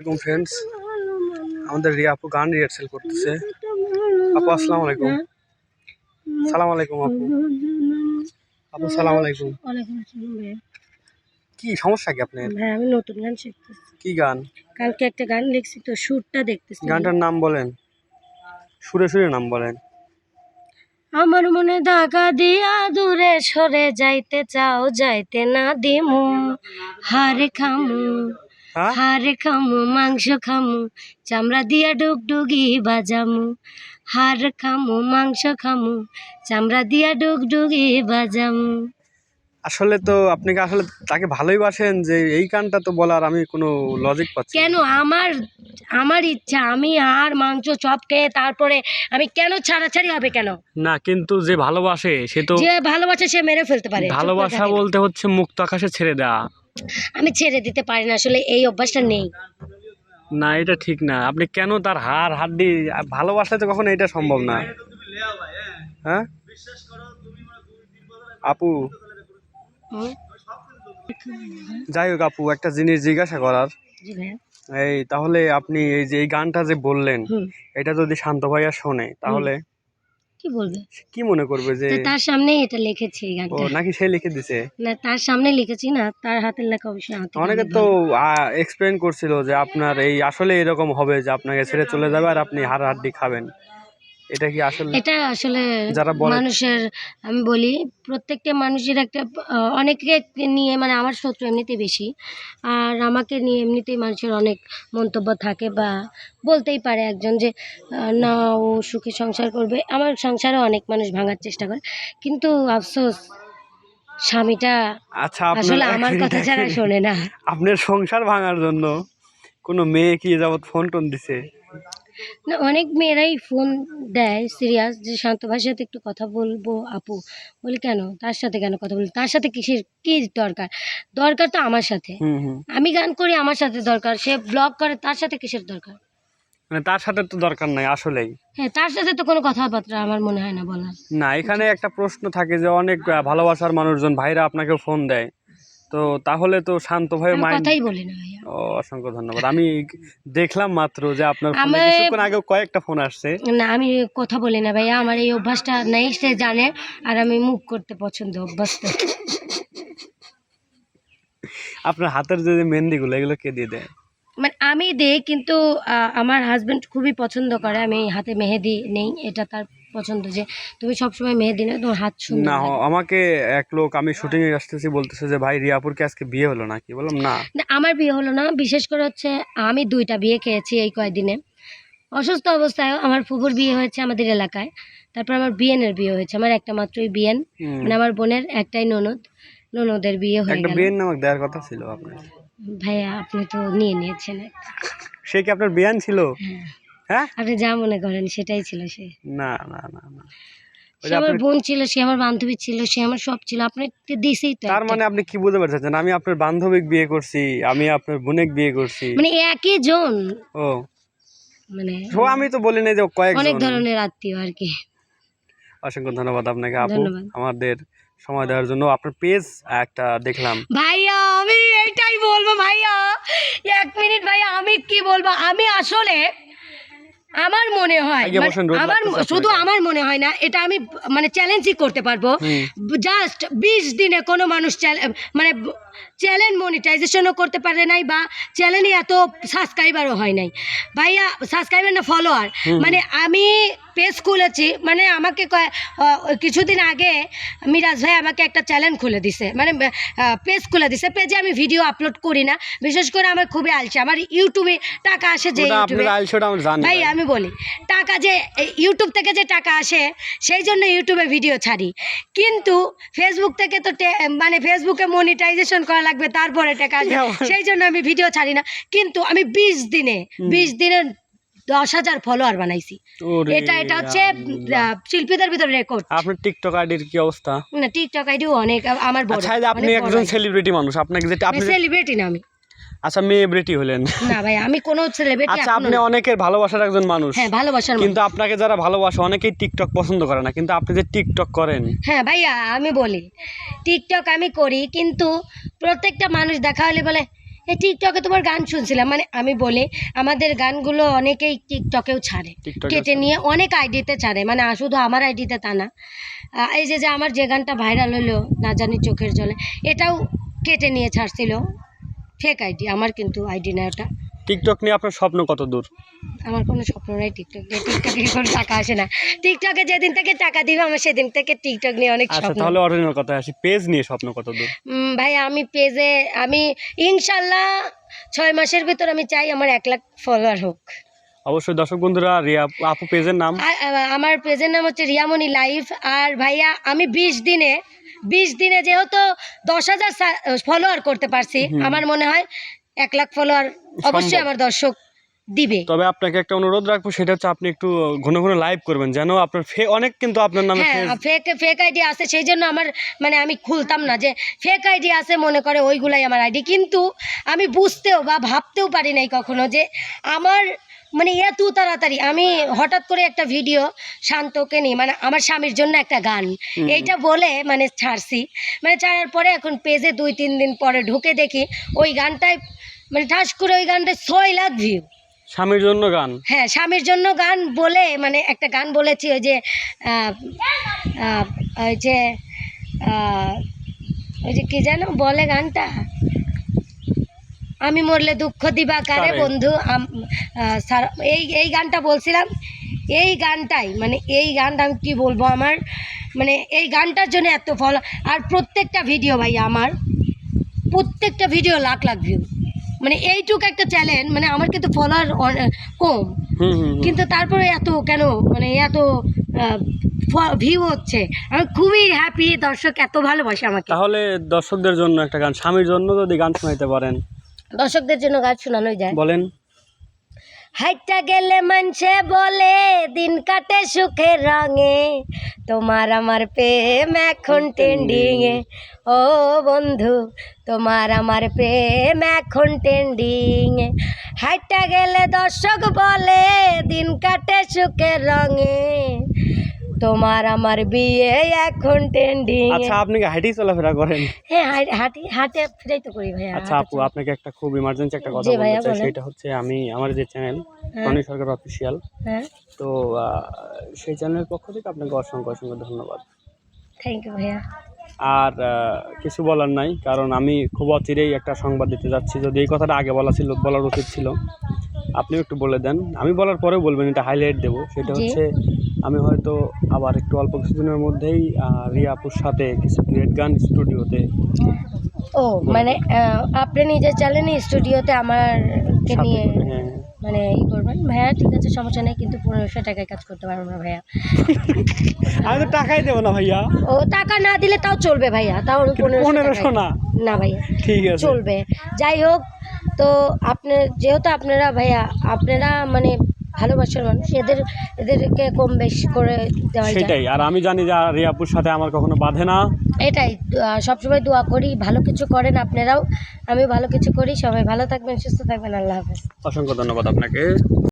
আসসালামাইকুম ফ্রেন্ডস আমাদের রিয়া আপু গান রিহার্সেল করতেছে। আপু আসসালামু আলাইকুম। সালাম আলাইকুম আপু। আপু সালাম আলাইকুম। কি সমস্যা কি আপনার? ভাই আমি নতুন গান শিখতেছি। কি গান? কালকে একটা গান লিখছি তো সুরটা দেখতেছি। গানটার নাম বলেন। সুরে সুরে নাম বলেন। আমার মনে দাগা দিয়া দূরে সরে যাইতে চাও যাইতে না দিমু। হারে খামু। হ্যাঁ? হারে খামু মাংস খামু চামড়া দিয়া ডুগডুগি বাজামু। হার খামু মাংস খামু চামড়া দিয়া ডুগডুগি বাজামু। আসলে তো আপনি কি আসলে তাকে ভালোই বাসেন যে এই গানটা তো বলার আমি কোনো লজিক পাচ্ছি কেন আমার আমার ইচ্ছা আমি আর মাংস চপ খেয়ে তারপরে আমি কেন ছাড়াছাড়ি হবে কেন? না কিন্তু যে ভালোবাসে সে তো যে ভালোবাসে সে মেরে ফেলতে পারে। ভালোবাসা বলতে হচ্ছে মুক্ত আকাশে ছেড়ে দেওয়া আমি ছেড়ে দিতে পারি না আসলে এই অভ্যাসটা নেই। না এটা ঠিক না। আপনি কেন তার হাড় হাড্ডি ভালোবাসলে তো কখনো এটা সম্ভব না। হ্যাঁ? আপু। যাই হোক আপু একটা জিনিস জিজ্ঞাসা করার। এই তাহলে আপনি এই যে এই গানটা যে বললেন এটা যদি শান্ত ভাইয়া শোনে তাহলে কি বলবে? কি মনে করবে যে তার সামনেই এটা লিখেছি এই ও নাকি সে লিখে দিছে? না তার সামনে লিখেছি না তার হাতের লেখা অবশ্যই হাতে অনেকে তো এক্সপ্লেন করছিল যে আপনার এই আসলে এরকম হবে যে আপনাকে ছেড়ে চলে যাবে আর আপনি হার হাড্ডি খাবেন। এটা কি আসলে এটা আসলে যারা মানুষের আমি বলি প্রত্যেকটা মানুষের একটা অনেকে নিয়ে মানে আমার শত্রু এমনিতেই বেশি। আর আমাকে নিয়ে এমনিতেই মানুষের অনেক মন্তব্য থাকে বা বলতেই পারে একজন যে না ও সুখী সংসার করবে। আমার সংসারে অনেক মানুষ ভাঙার চেষ্টা করে। কিন্তু আফসোস স্বামীটা আচ্ছা আসলে আমার কথা ছাড়া শোনে না। আপনার সংসার ভাঙার জন্য কোনো মেয়ে কি যাবত ফোন টোন দিছে? না অনেক মেয়েরাই ফোন দেয় সিরিয়াস যে শান্ত ভাষার সাথে একটু কথা বলব আপু। বলি কেন? তার সাথে কেন কথা বলি তার সাথে কিসের কি দরকার? দরকার তো আমার সাথে। আমি গান করি আমার সাথে দরকার। সে ব্লগ করে তার সাথে কিসের দরকার? মানে তার সাথে তো দরকার নাই আসলেই। হ্যাঁ তার সাথে তো কোনো কথাবার্তা আমার মনে হয় না বলার। না এখানে একটা প্রশ্ন থাকে যে অনেক ভালোবাসার মানুষজন ভাইরা আপনাকে ফোন দেয়। তো তাহলে তো শান্ত ভাই মাইন্ড কথাই বলি না ভাইয়া। ও অসংখ্য ধন্যবাদ। আমি দেখলাম মাত্র যে আপনার ফোনে কিছুক্ষণ আগে কয়েকটা ফোন আসছে। না আমি কথা বলি না ভাইয়া আমার এই অভ্যাসটা নেই সে জানে আর আমি মুখ করতে পছন্দ অভ্যাসটা। আপনার হাতের যে মেহেন্দিগুলো এগুলো কে দিয়ে দেয়? মানে আমি দেই কিন্তু আমার হাজবেন্ড খুবই পছন্দ করে আমি হাতে মেহেদি নেই এটা তার পছন্দ যে তুমি সবসময় মেহেদি নেই তোমার হাত সুন্দর না আমাকে এক লোক আমি শুটিং এ আসতেছি বলতেছে যে ভাই রিয়াপুরকে আজকে বিয়ে হলো নাকি? বললাম না। না আমার বিয়ে হলো না বিশেষ করে হচ্ছে আমি দুইটা বিয়ে খেয়েছি এই কয়েকদিনে অসুস্থ অবস্থায় আমার ফুফুর বিয়ে হয়েছে আমাদের এলাকায় তারপর আমার বিয়েনের বিয়ে হয়েছে আমার একটা মাত্রই বিয়েন মানে আমার বোনের একটাই ননদ ননদের বিয়ে হয়ে একটা গেল। বিয়ের নামক দেওয়ার কথা ছিল আপনার। ভাইয়া আপনি তো নিয়ে নিয়েছেন। সে কি আপনার বিয়ান ছিল? হ্যাঁ? আপনি যা মনে করেন সেটাই ছিল সে। না না না না। সে আমার বোন ছিল সে আমার বান্ধবী ছিল সে আমার সব ছিল। আপনি দিছেই তো তার মানে আপনি কি বুঝতে পারছেন? আমি আপনার বান্ধবীক বিয়ে করছি আমি আপনার বোনেক বিয়ে করছি। মানে একই জন। ও। মানে ও আমি তো বলি নাই যে অনেক ধরনের আত্মীয় আর কি। অসংখ্য ধন্যবাদ আপনাকে আপু। আমাদের সময় দেওয়ার জন্য আপনার পেজ একটা দেখলাম। ভাইয়া আমি এটাই বলব ভাইয়া। এক মিনিট ভাইয়া আমি কি বলব? আমি আসলে আমার মনে হয় মানে আমার শুধু আমার মনে হয় না এটা আমি মানে চ্যালেঞ্জই করতে পারব। জাস্ট বিশ দিনে কোনো মানুষ মানে চ্যানেল মনিটাইজেশনও করতে পারে নাই বা চ্যানেলে এত সাবস্ক্রাইবারও হয় নাই। ভাইয়া সাবস্ক্রাইবার না ফলোয়ার মানে আমি পেজ খুলেছি মানে আমাকে কিছুদিন আগে মিরাজ ভাই আমাকে একটা চ্যানেল খুলে দিছে। মানে পেজ খুলে দিছে। পেজে আমি ভিডিও আপলোড করি না। বিশেষ করে আমার খুবই আলছে আমার ইউটিউবে টাকা আসে যে ভাই আমি বলি টাকা যে ইউটিউব থেকে যে টাকা আসে সেই জন্য ইউটিউবে ভিডিও ছাড়ি। কিন্তু ফেসবুক থেকে তো মানে ফেসবুকে মনিটাইজেশন করা লাগবে তারপরে টাকা আসবে সেই জন্য আমি ভিডিও ছাড়ি না। কিন্তু আমি বিশ দিনে বিশ দিনে দশ হাজার ফলোয়ার বানাইছি। এটা এটা হচ্ছে শিল্পীদের ভিতরে রেকর্ড আপনার টিকটক আইডির কি অবস্থা? না টিকটক আইডিও অনেক আমার বড় আচ্ছা আপনি একজন সেলিব্রিটি মানুষ আপনাকে যেটা আপনি সেলিব্রিটি না আমি। আচ্ছা মেয়েব্রিটি হলেন। না ভাই আমি কোনো সেলিব্রিটি আচ্ছা আপনি অনেকের ভালোবাসার একজন মানুষ। হ্যাঁ ভালোবাসার মানুষ। কিন্তু আপনাকে যারা ভালোবাসে অনেকেই টিকটক পছন্দ করে না। কিন্তু আপনি যে টিকটক করেন। হ্যাঁ ভাইয়া আমি বলি টিকটক আমি করি কিন্তু প্রত্যেকটা মানুষ দেখা হলে বলে টিকটকে তোমার গান শুনছিলাম। মানে আমি বলি আমাদের গানগুলো অনেকেই টিকটকেও ছাড়ে। কেটে নিয়ে অনেক আইডিতে ছাড়ে। মানে শুধু আমার আইডিতে তা না। এই যে যে আমার যে গানটা ভাইরাল হলো না জানি চোখের জলে এটাও কেটে নিয়ে ছাড়ছিল। ফেক আইডি আমার কিন্তু আইডি না ওটা টিকটক নিয়ে আপনার স্বপ্ন কত দূর? আমার কোনো স্বপ্ন নাই টিকটক নিয়ে। টিকটকে কোনো টাকা আসে না। টিকটকে যেদিন থেকে টাকা দিবে আমার সেদিন থেকে টিকটক নিয়ে অনেক আচ্ছা স্বপ্ন। তাহলে অরিজিনাল কথা আসি। পেজ নিয়ে স্বপ্ন কত দূর? উম, ভাই আমি পেজে আমি ইনশাল্লাহ ছয় মাসের ভিতর আমি চাই আমার এক লাখ ফলোয়ার হোক। অবশ্যই দর্শক বন্ধুরা রিয়া আপু পেজের নাম? আর আ- আমার পেজের নাম হচ্ছে রিয়ামণি লাইভ আর ভাইয়া আমি বিশ দিনে বিশ দিনে যেহেতু দশ হাজার ফলোয়ার করতে পারছি আমার মনে হয় এক লাখ ফলোয়ার অবশ্যই আমার দর্শক দিবে। তবে আপনাকে একটা অনুরোধ রাখব সেটা হচ্ছে আপনি একটু ঘন ঘন লাইভ করবেন যেন আপনার অনেক কিন্তু আপনার নামে ফেক ফেক আইডি আছে সেই জন্য আমার মানে আমি খুলতাম না যে ফেক আইডি আছে মনে করে ওইগুলাই আমার আইডি কিন্তু আমি বুঝতেও বা ভাবতেও পারি নাই কখনো যে আমার মানে এত তাড়াতাড়ি। আমি হঠাৎ করে একটা ভিডিও শান্তকে নিয়ে মানে আমার স্বামীর জন্য একটা গান। এইটা বলে মানে ছাড়ছি। মানে ছাড়ার পরে এখন পেজে দুই তিন দিন পরে ঢুকে দেখি ওই গানটায় মানে ঠাস করে ওই গানটায় ছয় লাখ ভিউ স্বামীর জন্য গান? হ্যাঁ স্বামীর জন্য গান বলে মানে একটা গান বলেছি ওই যে ওই যে ওই যে কি যেন বলে গানটা? আমি মরলে দুঃখ দিবা কারে? বন্ধু? এই এই গানটা বলছিলাম। এই গানটাই মানে এই গানটা আমি কি বলব আমার? মানে এই গানটার জন্য এত ফলো। আর প্রত্যেকটা ভিডিও ভাই আমার প্রত্যেকটা ভিডিও লাখ লাখ ভিউ মানে এইটুকু একটা চ্যালেঞ্জ মানে আমার কিন্তু ফলোয়ার কম। কিন্তু তারপরে এত কেন? মানে এত ভিউ হচ্ছে। আমি খুবই হ্যাপি দর্শক এত ভালোবাসে আমাকে। তাহলে দর্শকদের জন্য একটা গান স্বামীর জন্য যদি গান শোনাইতে পারেন। দর্শকদের জন্য গাছ শোনানোই যায়। বলেন। হাইটা গেলে মানছে বলে দিন কাটে সুখের রঙে। তোমার আমার প্রেম এখন ট্রেন্ডিং এ ও বন্ধু তোমার আমার প্রেম এখন ট্রেন্ডিং এ হাইটা গেলে দর্শক বলে দিন কাটে সুখের রঙে। তোমার আমার বিয়ে এখন ট্রেন্ডিং আচ্ছা আপনি কি হাইটেই চলাফেরা করেন? হ্যাঁ হাঁটি হাঁটে ফিরেই তো করি ভাইয়া আচ্ছা আপু আপনাকে একটা খুব ইমার্জেন্সি একটা কথা বলতে চাই সেটা হচ্ছে আমি আমার যে চ্যানেল। টনি সরকার অফিসিয়াল হ্যাঁ। তো সেই চ্যানেলের পক্ষ থেকে আপনাকে অসংখ্য অসংখ্য ধন্যবাদ। থ্যাংক ইউ ভাইয়া। আর কিছু বলার নাই কারণ আমি খুব অচিরেই একটা সংবাদ দিতে যাচ্ছি যদি এই কথাটা আগে বলা ছিল বলার উচিত ছিল। আপনিও একটু বলে দেন। আমি বলার পরেও বলবেন এটা হাইলাইট দেবো। সেটা হচ্ছে আমি হয়তো আবার একটু অল্প কিছুদিনের মধ্যেই রিয়াপুর সাথে কিছু গ্রেট গান স্টুডিওতে ও মানে আপনি নিজে চালেন স্টুডিওতে আমারকে নিয়ে হ্যাঁ। মানে ই করবেন। ভাইয়া ঠিক আছে সমস্যা নেই কিন্তু পনেরোশো টাকায় কাজ করতে পারব না ভাইয়া। আমি তো টাকাই দেবো না ভাইয়া। ও টাকা না দিলে তাও চলবে ভাইয়া তাও পনেরোশো না। না ভাইয়া ঠিক আছে। চলবে। যাই হোক তো আপনার যেহেতু আপনারা ভাইয়া আপনারা মানে ভালোবাসার মানুষ এদের এদেরকে কম বেশ করে দেওয়া যায়। সেটাই আর আমি জানি যে রিয়াপুর সাথে আমার কখনো বাধে না। এটাই সবসময় দোয়া করি ভালো কিছু করেন আপনারাও আমি ভালো কিছু করি সবাই ভালো থাকবেন সুস্থ থাকবেন আল্লাহ হাফেজ। অসংখ্য ধন্যবাদ আপনাকে।